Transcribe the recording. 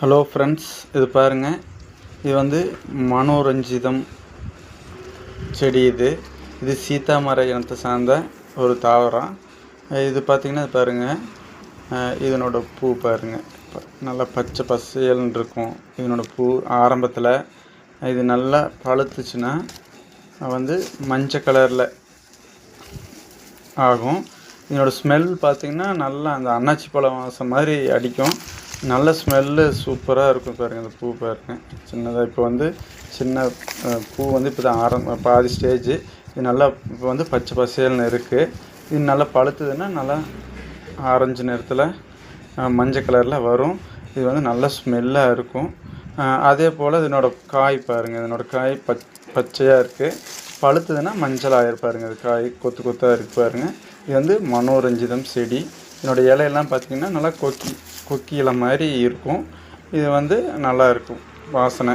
Hello friends இது பாருங்கள் இது வந்து மனோரஞ்சிதம் செடி இது. இது சீதாமர இனத்தை சார்ந்த ஒரு தாவரம். இது பார்த்திங்கன்னா இது பாருங்கள் இதனோட பூ பாருங்கள் ப- நல்லா பச்சை பசேல்னு இருக்கும். இதனோட பூ ஆரம்பத்தில். இது நல்லா பழுத்துச்சுன்னா வந்து மஞ்சள் கலரில் ஆகும். இதனோட ஸ்மெல் பார்த்திங்கன்னா நல்லா அந்த அன்னாச்சி பழம் வாசம் மாதிரி அடிக்கும். நல்ல ஸ்மெல்லு சூப்பராக இருக்கும் பாருங்கள் அந்த பூ பாருங்க. சின்னதாக இப்போ வந்து சின்ன பூ வந்து இப்போ தான் ஆரம்ப பாதி ஸ்டேஜ் இது நல்லா இப்போ வந்து பச்சை பசேல்னு இருக்குது இது நல்லா பழுத்ததுன்னா நல்லா ஆரஞ்சு நிறத்தில் மஞ்சள் கலரில் வரும். இது வந்து நல்ல ஸ்மெல்லாக இருக்கும். அதே போல் இதனோட காய் பாருங்கள் இதனோட காய் பச் பச்சையாக இருக்குது பழுத்ததுன்னா மஞ்சள் ஆயிருப்பாருங்க அது காய் கொத்து கொத்தாக இருக்கு பாருங்கள் இது வந்து மனோரஞ்சிதம் செடி. இதனோட இலையெல்லாம் பார்த்தீங்கன்னா நல்லா கொக்கி கொக்கியில் மாதிரி இருக்கும். இது வந்து நல்லா இருக்கும். வாசனை.